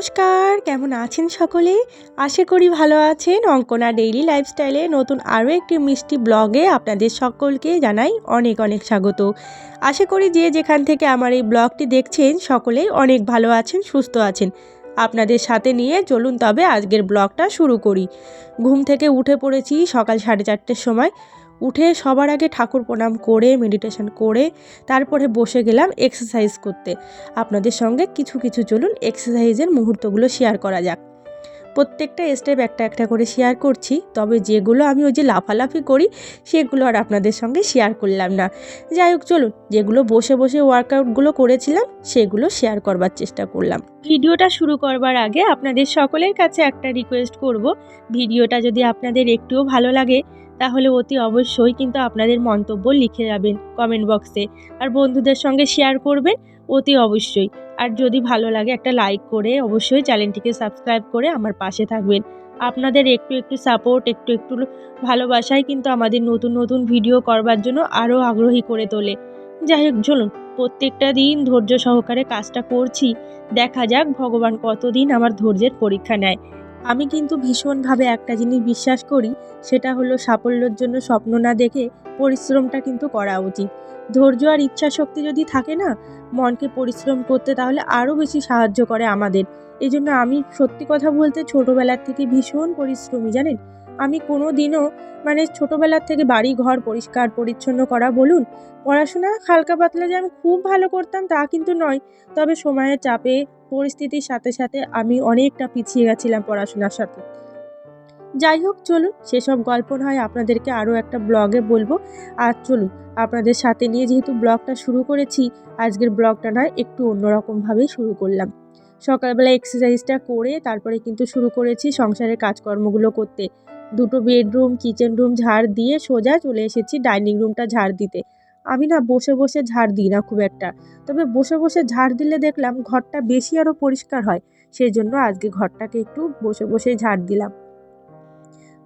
নমস্কার, কেমন আছেন সকলে? আশা করি ভালো আছেন। অঙ্কনা ডেইলি লাইফস্টাইলে নতুন আরও একটি মিষ্টি ব্লগে আপনাদের সকলকে জানাই অনেক অনেক স্বাগত। আশা করি যে যেখান থেকে আমার এই ব্লগটি দেখছেন, সকলেই অনেক ভালো আছেন, সুস্থ আছেন। আপনাদের সাথে নিয়ে চলুন তবে আজকের ব্লগটা শুরু করি। ঘুম থেকে উঠে পড়েছি সকাল সাড়ে চারটের সময়। উঠে সবার আগে ঠাকুর প্রণাম করে মেডিটেশন করে, তারপরে বসে গেলাম এক্সারসাইজ করতে। আপনাদের সঙ্গে কিছু কিছু চলুন এক্সারসাইজের মুহূর্তগুলো শেয়ার করা যাক। প্রত্যেকটা স্টেপ একটা একটা করে শেয়ার করছি, তবে যেগুলো আমি ওই যে লাফালাফি করি, সেগুলো আর আপনাদের সঙ্গে শেয়ার করলাম না। যাই হোক, চলুন, যেগুলো বসে বসে ওয়ার্কআউটগুলো করেছিলাম, সেগুলো শেয়ার করবার চেষ্টা করলাম। ভিডিওটা শুরু করবার আগে আপনাদের সকলের কাছে একটা রিকোয়েস্ট করব। ভিডিওটা যদি আপনাদের একটুও ভালো লাগে তাহলে অতি অবশ্যই কিন্তু আপনাদের মন্তব্য লিখে যাবেন কমেন্ট বক্সে আর বন্ধুদের সঙ্গে শেয়ার করবেন অতি অবশ্যই। আর যদি ভালো লাগে একটা লাইক করে অবশ্যই চ্যানেলটিকে সাবস্ক্রাইব করে আমার পাশে থাকবেন। আপনাদের একটু একটু সাপোর্ট একটু একটু ভালোবাসায় কিন্তু আমাদের নতুন নতুন ভিডিও করবার জন্য আরও আগ্রহী করে তোলে। যাই হোক, চলুন, প্রত্যেকটা দিন ধৈর্য সহকারে কাজটা করছি। দেখা যাক ভগবান কতদিন আমার ধৈর্যের পরীক্ষা নেয়। আমি কিন্তু ভীষণভাবে একটা জিনিস বিশ্বাস করি, সেটা হলো সাফল্যের জন্য স্বপ্ন না দেখে পরিশ্রমটা কিন্তু করা উচিত। ধৈর্য আর ইচ্ছা শক্তি যদি থাকে না, মনকে পরিশ্রম করতে তাহলে আরও বেশি সাহায্য করে আমাদের। এই জন্য আমি সত্যি কথা বলতে ছোটোবেলার থেকে ভীষণ পরিশ্রমী, জানেন? আমি কোনো দিনও মানে ছোটোবেলার থেকে বাড়ি ঘর পরিষ্কার পরিচ্ছন্ন করা, বলুন, পড়াশোনা হালকা পাতলা যে আমি খুব ভালো করতাম তা কিন্তু নয়। তবে সময়ের চাপে পরিস্থিতির সাথে সাথে আমি অনেকটা পিছিয়ে গেছিলাম পড়াশোনার সাথে। যাই হোক, চলুন, সেসব গল্প নয় আপনাদেরকে আরও একটা ব্লগে বলব। আর চলুন, আপনাদের সাথে নিয়ে যেহেতু ব্লগটা শুরু করেছি, আজকের ব্লগটা নয় একটু অন্যরকমভাবেই শুরু করলাম। সকালবেলা এক্সারসাইজটা করে তারপরে কিন্তু শুরু করেছি সংসারের কাজকর্মগুলো করতে। দুটো বেডরুম কিচেন রুম ঝাড় দিয়ে সোজা চলে এসেছি ডাইনিং রুমটা ঝাড় দিতে। আমি না বসে বসে ঝাড় দিই না খুব একটা। তবে বসে বসে ঝাড় দিলে দেখলাম ঘরটা বেশি আরও পরিষ্কার হয় সেই জন্য আজকে ঘরটাকে একটু বসে বসে ঝাড় দিলাম।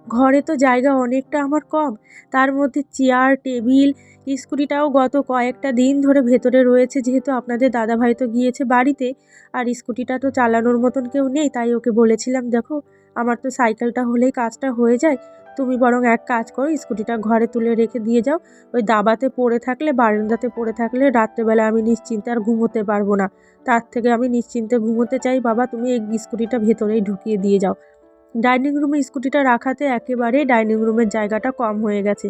ঘরে তো জায়গা অনেকটা আমার কম, তার মধ্যে চেয়ার, টেবিল, স্কুটিটাও গত কয়েকটা দিন ধরে ভেতরে রয়েছে যেহেতু আপনাদের দাদাভাই তো গিয়েছে বাড়িতে, আর স্কুটিটা তো চালানোর মতন কেউ নেই, তাই ওকে বলেছিলাম, দেখো, আমার তো সাইকেলটা হলেই কাজটা হয়ে যায় তুমি বরং এক কাজ করো, স্কুটিটা ঘরে তুলে রেখে দিয়ে যাও। ওই দাবাতে পড়ে থাকলে, বারান্দাতে পড়ে থাকলে রাত্রেবেলা আমি নিশ্চিন্তে আর ঘুমোতে পারব না। তার থেকে আমি নিশ্চিন্তে ঘুমোতে চাই, বাবা, তুমি এই স্কুটিটা ভেতরেই ঢুকিয়ে দিয়ে যাও। ডাইনিং রুমে স্কুটিটা রাখাতে একেবারে ডাইনিং রুমের জায়গাটা কম হয়ে গেছে।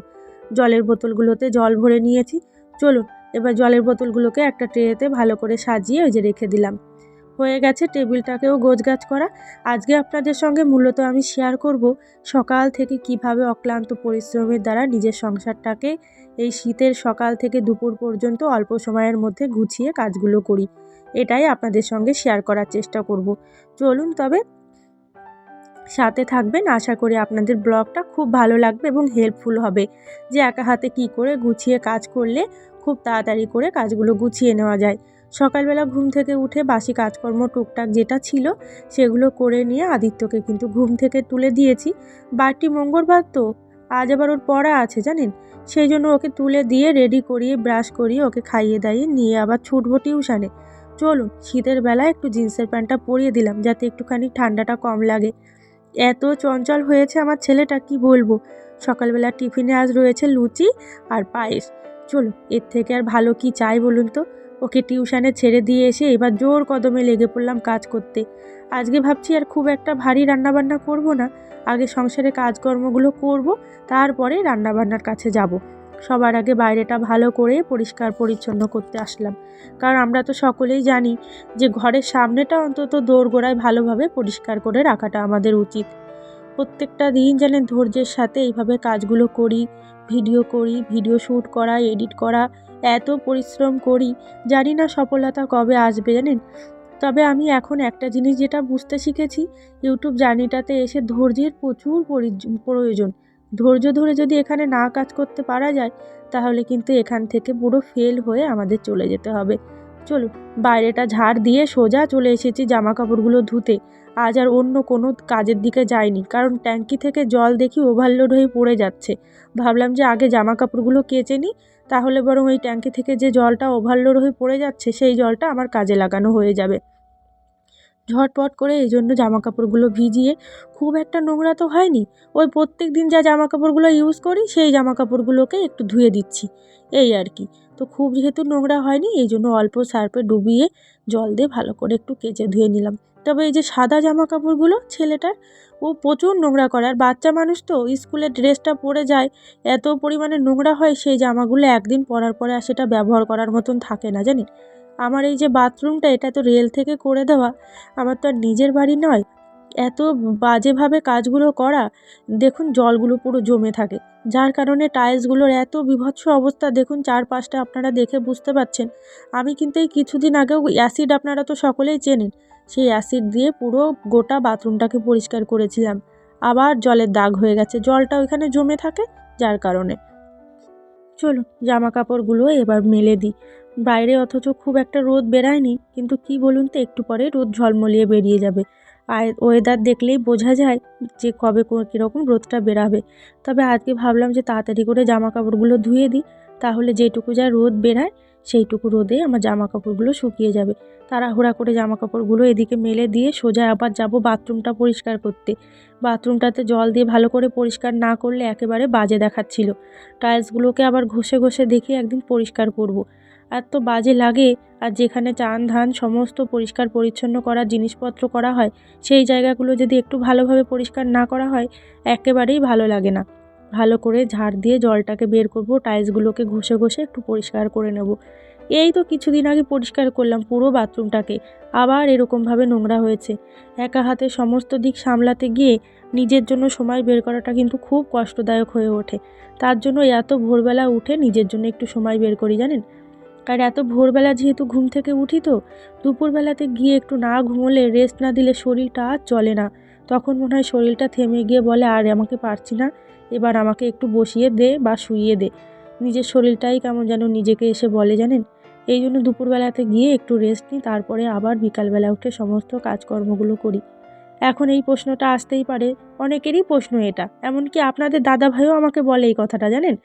জলের বোতলগুলোতে জল ভরে নিয়েছি। চলুন, এবার জলের বোতলগুলোকে একটা ট্রেতে ভালো করে সাজিয়ে ওই যে রেখে দিলাম। হয়ে গেছে টেবিলটাকেও গোছগাছ করা। আজকে আপনাদের সঙ্গে মূলত আমি শেয়ার করব সকাল থেকে কীভাবে অক্লান্ত পরিশ্রমের দ্বারা নিজের সংসারটাকে এই শীতের সকাল থেকে দুপুর পর্যন্ত অল্প সময়ের মধ্যে গুছিয়ে কাজগুলো করি। এটাই আপনাদের সঙ্গে শেয়ার করার চেষ্টা করব। চলুন তবে সাথে থাকবেন। আশা করি আপনাদের ব্লগটা খুব ভালো লাগবে এবং হেল্পফুল হবে। যে একা হাতে কি করে গুছিয়ে কাজ করলে খুব তাড়াতাড়ি করে কাজগুলো গুছিয়ে নেওয়া যায়। সকালবেলা ঘুম থেকে উঠে বাসি কাজকর্ম টুকটাক যেটা ছিল সেগুলো করে নিয়ে আদিত্যকে কিন্তু ঘুম থেকে তুলে দিয়েছি। বাড়তি মঙ্গলবার তো, আজ আবার ওর পড়া আছে জানেন? সেই জন্য ওকে তুলে দিয়ে রেডি করিয়ে ব্রাশ করিয়ে ওকে খাইয়ে দাইয়ে নিয়ে আবার ছুটবো টিউশানে চলুন, শীতের বেলায় একটু জিন্সের প্যান্টটা পরিয়ে দিলাম যাতে একটুখানি ঠান্ডাটা কম লাগে। এত চঞ্চল হয়েছে আমার ছেলেটা, কি বলব? সকালবেলা টিফিনে আজ রয়েছে লুচি আর পায়েস। চলো এর থেকে আর ভালো কি চাই বলুন তো? ওকে টিউশানে ছেড়ে দিয়ে এসে এবার জোর কদমে লেগে পড়লাম কাজ করতে। আজকে ভাবছি আর খুব একটা ভারী রান্নাবান্না করব না। আগে সংসারে কাজকর্মগুলো করব, তারপরে রান্নাবান্নার কাছে যাব। সবার আগে বাইরেটা ভালো করে পরিষ্কার পরিচ্ছন্ন করতে আসলাম। কারণ আমরা তো সকলেই জানি যে ঘরের সামনেটা অন্তত দোরগোড়ায় ভালোভাবে পরিষ্কার করে রাখাটা আমাদের উচিত। প্রত্যেকটা দিন জানেন ধৈর্যের সাথে এইভাবে কাজগুলো করি, ভিডিও করি, ভিডিও শ্যুট করা, এডিট করা এত পরিশ্রম করি, জানি না সফলতা কবে আসবে জানেন? তবে আমি এখন একটা জিনিস যেটা বুঝতে শিখেছি ইউটিউব জার্নিটাতে এসে ধৈর্যের প্রচুর প্রয়োজন। ধৈর্য ধরে যদি এখানে না কাজ করতে পারা যায়, তাহলে কিন্তু এখান থেকে পুরো ফেল হয়ে আমাদের চলে যেতে হবে। চলো বাইরেটা ঝাড় দিয়ে সোজা চলে এসেছি জামা কাপড়গুলো ধুতে। আজ আর অন্য কোনো কাজের দিকে যায়নি কারণ ট্যাঙ্কি থেকে জল দেখি ওভারলোড হয়ে পড়ে যাচ্ছে। ভাবলাম যে আগে জামা কাপড়গুলো কেচে নিই তাহলে বরং ওই ট্যাঙ্কি থেকে যে জলটা ওভারলোড হয়ে পড়ে যাচ্ছে, সেই জলটা আমার কাজে লাগানো হয়ে যাবে। ঝটপট করে এই জন্য জামা কাপড়গুলো ভিজিয়ে, খুব একটা নোংরা তো হয়নি। ওই প্রত্যেক দিন যা জামা কাপড়গুলো ইউজ করি, সেই জামা কাপড়গুলোকে একটু ধুয়ে দিচ্ছি। এই আর কি। তো খুব যেহেতু নোংরা হয়নি, এই জন্য অল্প সার্ফে ডুবিয়ে জল দিয়ে ভালো করে একটু কেচে ধুয়ে নিলাম। তবে এই যে সাদা জামা কাপড়গুলো ছেলেটার ও প্রচুর নোংরা করে আর বাচ্চা মানুষ তো, স্কুলের ড্রেসটা পরে যায়, এত পরিমাণে নোংরা হয়, সেই জামাগুলো একদিন পরার পরে আর সেটা ব্যবহার করার মতন থাকে না জানি আমার এই যে বাথরুমটা, এটা তো রেল থেকে করে দেওয়া, আমার তো আর নিজের বাড়ি নয়। এত বাজেভাবে কাজগুলো করা, দেখুন জলগুলো পুরো জমে থাকে। যার কারণে টাইলসগুলোর এত বিভৎস অবস্থা, দেখুন চারপাশটা আপনারা দেখে বুঝতে পারছেন। আমি কিন্তু এই কিছুদিন আগেও অ্যাসিড আপনারা তো সকলেই চেনেন। সেই অ্যাসিড দিয়ে পুরো গোটা বাথরুমটাকে পরিষ্কার করেছিলাম। আবার জলের দাগ হয়ে গেছে, জলটা ওইখানে জমে থাকে, যার কারণে। চলুন জামা কাপড়গুলো এবার মেলে দিই। বাইরে অথচ খুব একটা রোদ বেরায়নি কিন্তু কি বলুন তো, একটু পরে রোদ ঝলমলিয়ে বেরিয়ে যাবে। আর ওয়েদার দেখলেই বোঝা যায় যে কবে কীরকম রোদটা বেরাবে তবে আজকে ভাবলাম যে তাড়াতাড়ি করে জামা কাপড়গুলো ধুয়ে দিই, তাহলে যেটুকু যা রোদ বেরায় সেইটুকু রোদে আমার জামা কাপড়গুলো শুকিয়ে যাবে। তাড়াহুড়া করে জামা কাপড়গুলো এদিকে মেলে দিয়ে সোজা আবার যাব বাথরুমটা পরিষ্কার করতে। বাথরুমটাতে জল দিয়ে ভালো করে পরিষ্কার না করলে একেবারে বাজে দেখাচ্ছিল। টাইলসগুলোকে আবার ঘষে ঘষে দেখে একদিন পরিষ্কার করব। এত বাজে লাগে, আর যেখানে চান ধান সমস্ত পরিষ্কার পরিচ্ছন্ন করার জিনিসপত্র করা হয়, সেই জায়গাগুলো যদি একটু ভালোভাবে পরিষ্কার না করা হয়, একেবারেই ভালো লাগে না। ভালো করে ঝাড় দিয়ে জলটাকে বের করব টাইলসগুলোকে ঘষে ঘষে একটু পরিষ্কার করে নেব। এই তো কিছুদিন আগে পরিষ্কার করলাম পুরো বাথরুমটাকে, আবার এরকমভাবে নোংরা হয়েছে। একা হাতে সমস্ত দিক সামলাতে গিয়ে নিজের জন্য সময় বের করাটা কিন্তু খুব কষ্টদায়ক হয়ে ওঠে। তার জন্য এত ভোরবেলা উঠে নিজের জন্য একটু সময় বের করি, জানেন? কারণ এত ভোরবেলা যেহেতু ঘুম থেকে উঠি তো, দুপুরবেলাতে গিয়ে একটু না ঘুমোলে রেস্ট না দিলে শরীরটা আর চলে না। তখন মনে হয় শরীরটা থেমে গিয়ে বলে, আর, আমাকে পারছি না। এবার আমাকে একটু বসিয়ে দে বা শুইয়ে দে। নিজের শরীরটাই কেমন যেন নিজেকে এসে বলে, জানেন? এই জন্য দুপুরবেলাতে গিয়ে একটু রেস্ট নিই, তারপরে আবার বিকালবেলা উঠে সমস্ত কাজকর্মগুলো করি। এখন এই প্রশ্নটা আসতেই পারে, অনেকেরই প্রশ্ন এটা। এমনকি আপনাদের দাদা ভাইও আমাকে বলে এই কথাটা, জানেন?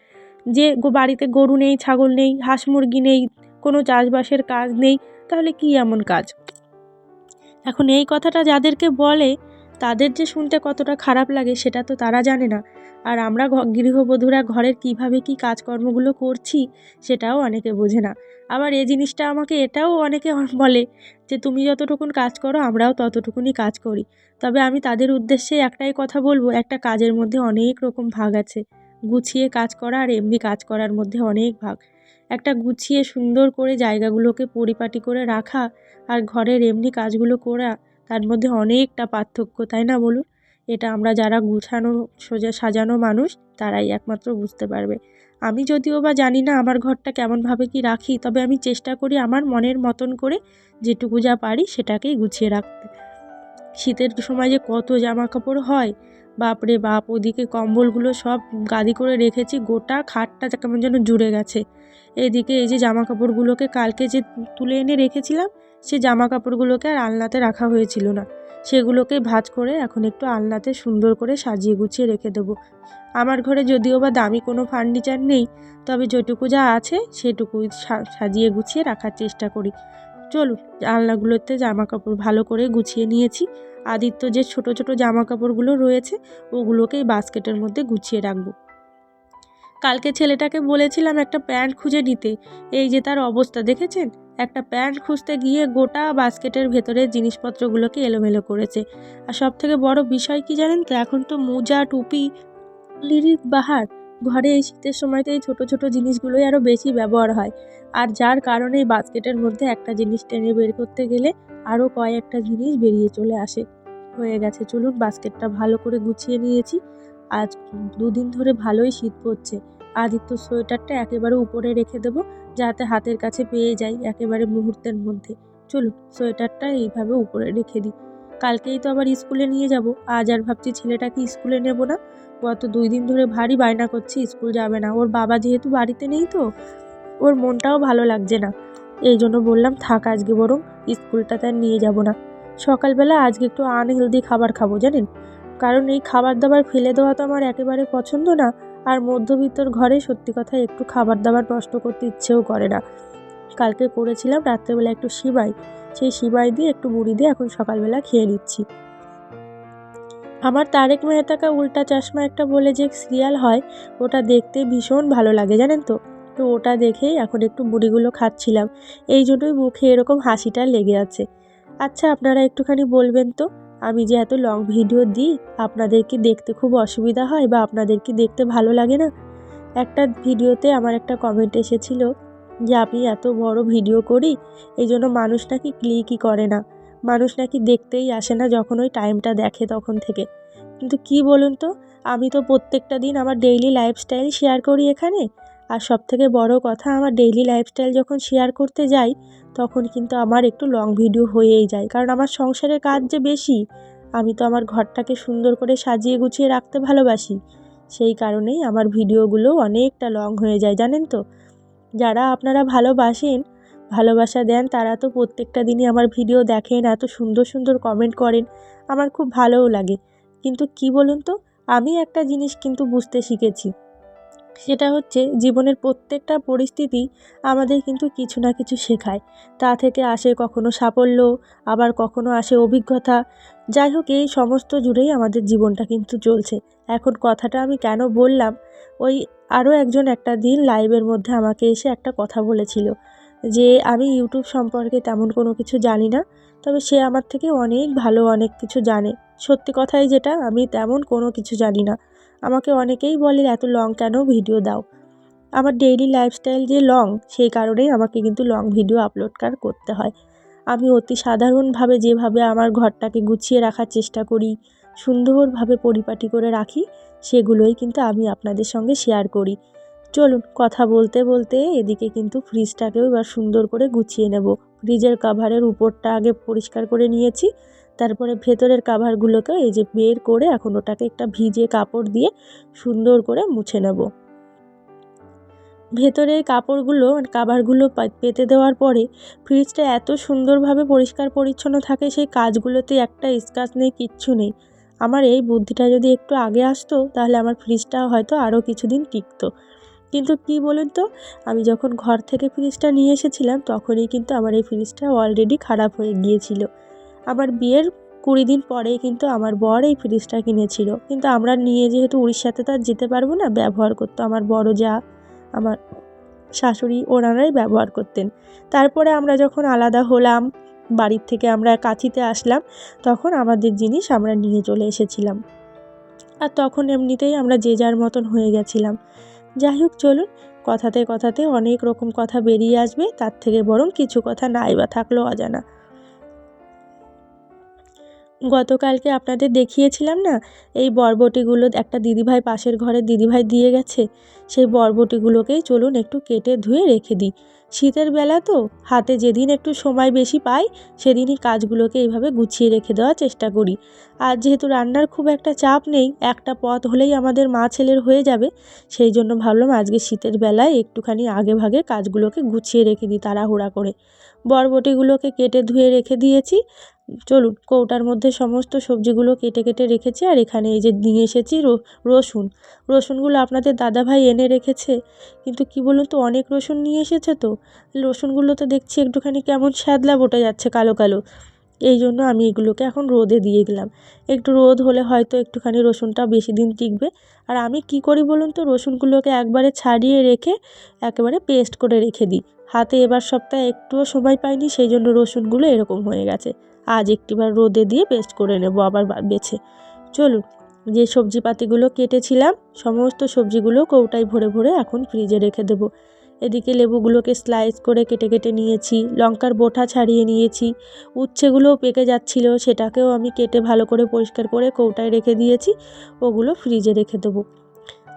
যে বাড়িতে গরু নেই, ছাগল নেই, হাঁস মুরগি নেই, কোনো চাষবাসের কাজ নেই, তাহলে কি এমন কাজ? এখন এই কথাটা যাদেরকে বলে, তাদের যে শুনতে কতটা খারাপ লাগে, সেটা তো তারা জানে না। আর আমরা গৃহবধূরা ঘরের কীভাবে কি কাজকর্মগুলো করছি সেটাও অনেকে বোঝে না। আবার এই জিনিসটা আমাকে এটাও অনেকে বলে যে, তুমি যতটুকুন কাজ করো, আমরাও ততটুকুনি কাজ করি। তবে আমি তাদের উদ্দেশ্যে একটাই কথা বলব, একটা কাজের মধ্যে অনেক রকম ভাগ আছে। গুছিয়ে কাজ করা আর এমনি কাজ করার মধ্যে অনেক ভাগ। একটা গুছিয়ে সুন্দর করে জায়গাগুলোকে পরিপাটি করে রাখা আর ঘরের এমনি কাজগুলো করা, তার মধ্যে অনেকটা পার্থক্য, তাই না বলুন? এটা আমরা যারা গুছানো, সোজা সাজানো মানুষ, তারাই একমাত্র বুঝতে পারবে। আমি যদিও বা জানি না আমার ঘরটা কেমনভাবে কি রাখি, তবে আমি চেষ্টা করি আমার মনের মতন করে যেটুকু যা পারি সেটাকেই গুছিয়ে রাখতে শীতের সময় যে কত জামা কাপড় হয়, বাপরে বাপ, ওদিকে কম্বলগুলো সব গাদি করে রেখেছি, গোটা খাটটা কেমন যেন জুড়ে গেছে। এদিকে এই যে জামা কাপড়গুলোকে কালকে যে তুলে এনে রেখেছিলাম সে জামা কাপড়গুলোকে আর আলনাতে রাখা হয়েছিল না। সেগুলোকে ভাজ করে এখন একটু আলনাতে সুন্দর করে সাজিয়ে গুছিয়ে রেখে দেবো। আমার ঘরে যদিও বা দামি কোনো ফার্নিচার নেই, তবে যেটুকু যা আছে সেটুকুই সাজিয়ে গুছিয়ে রাখার চেষ্টা করি। চলুন, আলনাগুলোতে জামা কাপড় ভালো করে গুছিয়ে নিয়েছি। আদিত্য যে ছোট ছোট জামা কাপড়গুলো রয়েছে ওগুলোকে এই বাস্কেটের মধ্যে গুছিয়ে রাখব। কালকে ছেলেটাকে বলেছিলাম একটা প্যান্ট খুঁজে নিতে। এই যে তার অবস্থা দেখেছেন? একটা প্যান্ট খুঁজতে গিয়ে গোটা বাস্কেটের ভেতরে জিনিসপত্রগুলোকে এলোমেলো করেছে। আর সব থেকে বড় বিষয় কি জানেন তো? এখন তো মোজা, টুপি, লিরিক বাহার। ঘরে এই শীতের সময়তে এই ছোটো ছোটো জিনিসগুলোই আরও বেশি ব্যবহার হয়। আর যার কারণে এই বাস্কেটের মধ্যে একটা জিনিস টেনে বের করতে গেলে আরও কয়েকটা জিনিস বেরিয়ে চলে আসে। হয়ে গেছে। চলুন, বাস্কেটটা ভালো করে গুছিয়ে নিয়েছি। আজ দুদিন ধরে ভালোই শীত পড়ছে। আদিত্য সোয়েটারটা একেবারে উপরে রেখে দেবো, যাতে হাতের কাছে পেয়ে যাই একেবারে মুহূর্তের মধ্যে। চলুন, সোয়েটারটা এইভাবে উপরে রেখে দিই। কালকেই তো আবার স্কুলে নিয়ে যাব। আজ আর ভাবছি ছেলেটাকে স্কুলে নেব না। গত দুই দিন ধরে ভারী বায়না করছি, স্কুল যাবে না। ওর বাবা যেহেতু বাড়িতে নেই তো, ওর মনটাও ভালো লাগছে না। এই জন্য বললাম, থাক আজকে বরং স্কুলটা তার নিয়ে যাব না। সকালবেলা আজকে একটু আনহেলদি খাবার খাব, জানেন? কারণ এই খাবার দাবার ফেলে দেওয়া তো আমার একেবারে পছন্দ না। আর মধ্যবিত্তর ঘরে সত্যি কথা একটু খাবার দাবার নষ্ট করতে ইচ্ছেও করে না। কালকে করেছিলাম রাত্রেবেলা একটু সিবাই। সেই সিমাই দিয়ে একটু মুড়ি দিয়ে এখন সকালবেলা খেয়ে নিচ্ছি। আমার তারেক মেহতা কা উল্টা চশমা একটা বলে যে সিরিয়াল হয়, ওটা দেখতে ভীষণ ভালো লাগে, জানেন তো? তো ওটা দেখেই এখন একটু মুড়িগুলো খাচ্ছিলাম। এই জন্যই মুখে এরকম হাসিটা লেগে আছে। আচ্ছা আপনারা একটুখানি বলবেন তো? আমি যে এত লং ভিডিও দিই, আপনাদেরকে দেখতে খুব অসুবিধা হয় বা আপনাদেরকে দেখতে ভালো লাগে না? একটা ভিডিওতে আমার একটা কমেন্ট এসেছিল যে আমি এত বড় ভিডিও করি, এই জন্য মানুষ নাকি ক্লিকই করে না। মানুষ নাকি দেখতেই আসে না যখন ওই টাইমটা দেখে তখন থেকে। কিন্তু কি বলুন তো, আমি তো প্রত্যেকটা দিন আমার ডেইলি লাইফস্টাইল শেয়ার করি এখানে। আর সব থেকে বড় কথা, আমার ডেইলি লাইফস্টাইল যখন শেয়ার করতে যাই তখন কিন্তু আমার একটু লং ভিডিও হয়েই যায়। কারণ আমার সংসারের কাজ যে বেশি, আমি তো আমার ঘরটাকে সুন্দর করে সাজিয়ে গুছিয়ে রাখতে ভালোবাসি। সেই কারণেই আমার ভিডিওগুলো অনেকটা লং হয়ে যায়, জানেন তো? যারা আপনারা ভালোবাসেন, ভালোবাসা দেন, তারা তো প্রত্যেকটা দিনই আমার ভিডিও দেখেন, এত সুন্দর সুন্দর কমেন্ট করেন, আমার খুব ভালোও লাগে। কিন্তু কি বলুন তো? আমি একটা জিনিস কিন্তু বুঝতে শিখেছি। সেটা হচ্ছে জীবনের প্রত্যেকটা পরিস্থিতি আমাদের কিন্তু কিছু না কিছু শেখায়। তা থেকে আসে কখনো সাফল্য, আবার কখনো আসে অভিজ্ঞতা। যাই হোক, এই সমস্ত জুড়েই আমাদের জীবনটা কিন্তু চলছে। এখন কথাটা আমি কেন বললাম? ওই আরও একজন একটা দিন লাইভের মধ্যে আমাকে এসে একটা কথা বলেছিল যে, আমি ইউটিউব সম্পর্কে তেমন কোনো কিছু জানি না, তবে সে আমার থেকে অনেক ভালো অনেক কিছু জানে। সত্যি কথাই যেটা, আমি তেমন কোনো কিছু জানি না। আমাকে অনেকেই বলে, এত লং কেন ভিডিও দাও? আমার ডেইলি লাইফস্টাইল যে লং সেই কারণেই আমাকে কিন্তু লং ভিডিও আপলোড কার করতে হয়। আমি অতি সাধারণভাবে যেভাবে আমার ঘরটাকে গুছিয়ে রাখার চেষ্টা করি, সুন্দরভাবে পরিপাটি করে রাখি, সেগুলোই কিন্তু আমি আপনাদের সঙ্গে শেয়ার করি। চলুন, কথা বলতে বলতে এদিকে কিন্তু ফ্রিজটাকেও এবার সুন্দর করে গুছিয়ে নেব। ফ্রিজের কাভারের উপরটা আগে পরিষ্কার করে নিয়েছি। তারপরে ভেতরের কাভারগুলোকে এই যে বের করে এখন ওটাকে একটা ভিজে কাপড় দিয়ে সুন্দর করে মুছে নেব। ভেতরের কাপড়গুলো কাভারগুলো পেতে দেওয়ার পরে ফ্রিজটা এত সুন্দরভাবে পরিষ্কার পরিচ্ছন্ন থাকে সেই কাজগুলোতে একটা স্কাচ নেই, কিচ্ছু নেই। আমার এই বুদ্ধিটা যদি একটু আগে আসতো তাহলে আমার ফ্রিজটা হয়তো আরও কিছুদিন টিকতো। কিন্তু কি বলুন তো, আমি যখন ঘর থেকে ফ্রিজটা নিয়ে এসেছিলাম তখনই কিন্তু আমার এই ফ্রিজটা অলরেডি খারাপ হয়ে গিয়েছিল। আমার বিয়ের কুড়ি দিন পরেই কিন্তু আমার বর এই ফ্রিজটা কিনেছিল। কিন্তু আমরা নিয়ে যেহেতু উড়িষ্যাতে তো আর যেতে পারব না, ব্যবহার করতো আমার বড় যা, আমার শাশুড়ি, ওনারাই ব্যবহার করতেন। তারপরে আমরা যখন আলাদা হলাম, বাড়ির থেকে আমরা কাছিতে আসলাম, তখন আমাদের জিনিস আমরা নিয়ে চলে এসেছিলাম। আর তখন এমনিতেই আমরা যে যার মতন হয়ে গেছিলাম। যাই হোক, চলুন, কথাতে কথাতে অনেক রকম কথা বেরিয়ে আসবে, তার থেকে বরং কিছু কথা নাই বা থাকল অজানা। গতকালকে আপনাদের দেখিয়েছিলাম না? এই বরবটিগুলো একটা দিদিভাই পাশের ঘরের দিদিভাই দিয়ে গেছে। সেই বরবটিগুলোকেই চলুন একটু কেটে ধুয়ে রেখে দিই। শীতের বেলা তো, হাতে যেদিন একটু সময় বেশি পাই, সেদিনই কাজগুলোকে এইভাবে গুছিয়ে রেখে দেওয়ার চেষ্টা করি। আর যেহেতু রান্নার খুব একটা চাপ নেই, একটা পথ হলেই আমাদের মা ছেলের হয়ে যাবে। সেই জন্য ভাবলাম আজকে শীতের বেলায় একটুখানি আগে ভাগে কাজগুলোকে গুছিয়ে রেখে দিই তাড়াহুড়া করে। বরবটিগুলোকে কেটে ধুয়ে রেখে দিয়েছি। চলুন কৌটার মধ্যে সমস্ত সবজিগুলো কেটে কেটে রেখেছি আর এখানে এই যে নিয়ে এসেছি রসুন। রসুনগুলো আপনাদের দাদাভাই এনে রেখেছে। কিন্তু কি বলুন তো, অনেক রসুন নিয়ে এসেছে তো? রসুনগুলো তো দেখছি একটুখানি কেমন শ্যাদলা বটে যাচ্ছে কালো কালো। এই জন্য আমি এগুলোকে এখন রোদে দিয়ে গেলাম একটু রোদ হলে হয়তো একটুখানি রসুনটা বেশি দিন টিকবে। আর আমি কি করি বলুন তো, রসুনগুলোকে একবারে ছাড়িয়ে রেখে একেবারে পেস্ট করে রেখে দিই। হাতে এবার সপ্তাহে একটুও সময় পাইনি, সেই জন্য রসুনগুলো এরকম হয়ে গেছে। আজ একটিবার রোদে দিয়ে পেস্ট করে নেব, আবার বেছে। চলুন, যে সবজিপাতিগুলো কেটেছিলাম, সমস্ত সবজিগুলো কৌটায় ভরে ভরে এখন ফ্রিজে রেখে দেবো। এদিকে লেবুগুলোকে স্লাইস করে কেটে কেটে নিয়েছি, লঙ্কার বোটা ছাড়িয়ে নিয়েছি, উচ্ছেগুলোও পেকে যাচ্ছিল, সেটাকেও আমি কেটে ভালো করে পরিষ্কার করে কৌটায় রেখে দিয়েছি, ওগুলো ফ্রিজে রেখে দেবো।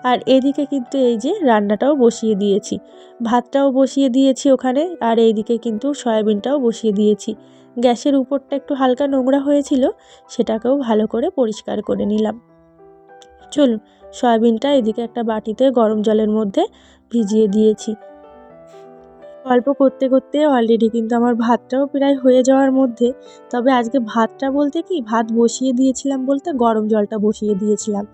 আর এদিকে কিন্তু এই যে রান্নাটাও বসিয়ে দিয়েছি, ভাতটাও বসিয়ে দিয়েছি ওখানে, আর এইদিকে কিন্তু সয়াবিনটাও বসিয়ে দিয়েছি। গ্যাসের উপরটা একটু হালকা নোংরা হয়েছিল, সেটাকেও ভালো করে পরিষ্কার করে নিলাম। চলুন, সয়াবিনটা এদিকে একটা বাটিতে গরম জলের মধ্যে ভিজিয়ে দিয়েছি। গল্প করতে করতে অলরেডি কিন্তু আমার ভাতটাও প্রায় হয়ে যাওয়ার মধ্যে, তবে আজকে ভাতটা বলতে কি, ভাত বসিয়ে দিয়েছিলাম বলতে গরম জলটা বসিয়ে দিয়েছিলাম।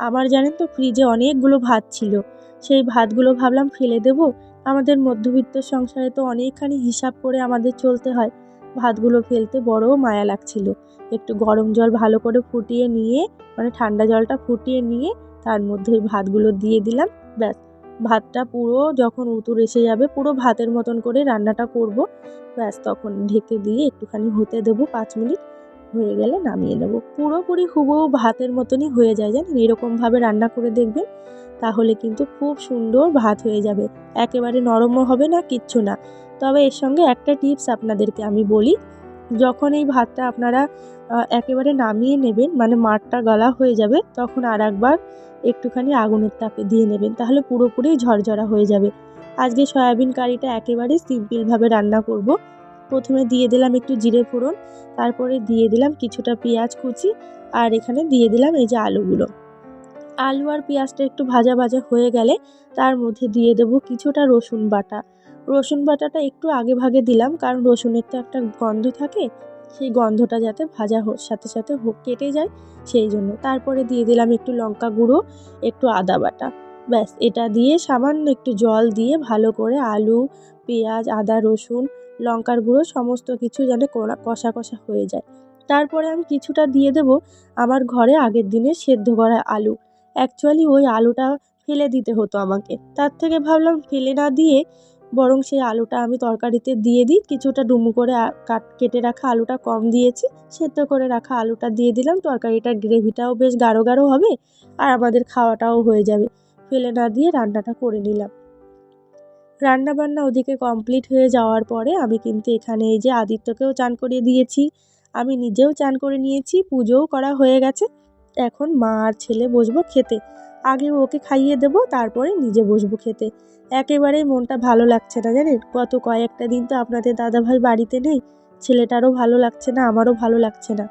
আমার জানেন তো ফ্রিজে অনেকগুলো ভাত ছিল, সেই ভাতগুলো ভাবলাম ফেলে দেব। আমাদের মধ্যবিত্ত সংসারে তো অনেকখানি হিসাব করে আমাদের চলতে হয়। ভাতগুলো ফেলতে বড় মায়া লাগছিল। একটু গরম জল ভালো করে ফুটিয়ে নিয়ে মানে ঠান্ডা জলটা ফুটিয়ে নিয়ে তার মধ্যে ওই ভাতগুলো দিয়ে দিলাম। ব্যাস, ভাতটা পুরো যখন উতুর এসে যাবে, পুরো ভাতের মতন করে রান্নাটা করব। ব্যাস, তখন ঢেকে দিয়ে একটুখানি হতে দেবো, পাঁচ মিনিট হয়ে গেলে নামিয়ে নেব। পুরোপুরি হুবহু ভাতের মতনই হয়ে যায়, জানেন? এরকমভাবে রান্না করে দেখবেন, তাহলে কিন্তু খুব সুন্দর ভাত হয়ে যাবে। একেবারে নরমও হবে না, কিচ্ছু না। তবে এর সঙ্গে একটা টিপস আপনাদেরকে আমি বলি। যখন এই ভাতটা আপনারা একেবারে নামিয়ে নেবেন মানে মাঠটা গলা হয়ে যাবে, তখন আর একবার একটুখানি আগুনের তাপে দিয়ে নেবেন, তাহলে পুরোপুরি ঝরঝরা হয়ে যাবে। আজকে সয়াবিন কারিটা একেবারে সিম্পলভাবে রান্না করব। প্রথমে দিয়ে দিলাম একটু জিরে ফোড়ন, তারপরে দিয়ে দিলাম কিছুটা পেঁয়াজ কুচি, আর এখানে দিয়ে দিলাম এই যে আলুগুলো। আলু আর পেঁয়াজটা একটু ভাজা ভাজা হয়ে গেলে, তার মধ্যে দিয়ে দেবো কিছুটা রসুন বাটা। রসুন বাটাটা একটু আগে ভাগে দিলাম, কারণ রসুনের তো একটা গন্ধ থাকে, সেই গন্ধটা যাতে ভাজা সাথে সাথে কেটে যায়, সেই জন্য। তারপরে দিয়ে দিলাম একটু লঙ্কা গুঁড়ো, একটু আদা বাটা। ব্যাস, এটা দিয়ে সামান্য একটু জল দিয়ে ভালো করে আলু, পেঁয়াজ, আদা, রসুন, লঙ্কার গুঁড়ো, সমস্ত কিছু যেন কষা কষা হয়ে যায়। তারপরে আমি কিছুটা দিয়ে দেব আমার ঘরে আগের দিনে সেদ্ধ করা আলু। অ্যাকচুয়ালি ওই আলুটা ফেলে দিতে হতো আমাকে। তার থেকে ভাবলাম ফেলে না দিয়ে বরং সেই আলুটা আমি তরকারিতে দিয়ে দিই। কিছুটা ডুমু করে কাট কেটে রাখা আলুটা কম দিয়েছি। সেদ্ধ করে রাখা আলুটা দিয়ে দিলাম। তরকারিটার গ্রেভিটাও বেশ গাঢ় গাঢ় হবে আর আমাদের খাওয়াটাও হয়ে যাবে। ফেলে না দিয়ে রান্নাটা করে নিলাম। রান্না বান্না ওদিকে কমপ্লিট হয়ে যাওয়ার পরে আমি কিন্তু এখানে এই যে আদিত্যকেও চান করিয়ে দিয়েছি। আমি নিজেও চান করে নিয়েছি। পুজোও করা হয়ে গেছে। এখন মা আর ছেলে বসবো খেতে। আগে ওকে খাইয়ে দেবো, তারপরে নিজে বসবো খেতে। একেবারেই মনটা ভালো লাগছে না, জানেন? গত কয়েকটা দিন তো আপনাদের দাদাভাই বাড়িতে নেই, ছেলেটারও ভালো লাগছে না, আমারও ভালো লাগছে না।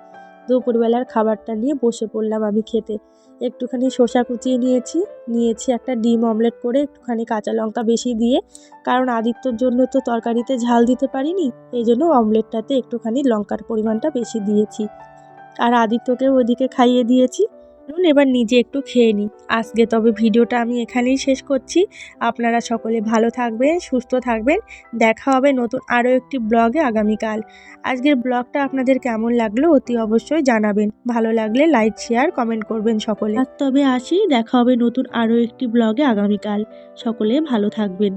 দুপুরবেলার খাবারটা নিয়ে বসে পড়লাম আমি খেতে। একটুখানি শসা কুচিয়ে নিয়েছি নিয়েছি একটা ডিম অমলেট করে, একটুখানি কাঁচা লঙ্কা বেশি দিয়ে, কারণ আদিত্যর জন্য তো তরকারিতে ঝাল দিতে পারিনি, এই জন্য অমলেটটাতে একটুখানি লঙ্কার পরিমাণটা বেশি দিয়েছি। আর আদিত্যকে ওদিকে খাইয়ে দিয়েছি। চলুন এবার নিজে একটু খেয়ে নিই। আজকে তবে ভিডিওটা আমি এখানেই শেষ করছি। আপনারা সকলে ভালো থাকবেন, সুস্থ থাকবেন। দেখা হবে নতুন আরও একটি ব্লগে আগামীকাল। আজকের ব্লগটা আপনাদের কেমন লাগল অতি অবশ্যই জানাবেন। ভালো লাগলে লাইক, শেয়ার, কমেন্ট করবেন সকলে। তবে আসি, দেখা হবে নতুন আরও একটি ব্লগে আগামীকাল। সকলে ভালো থাকবেন।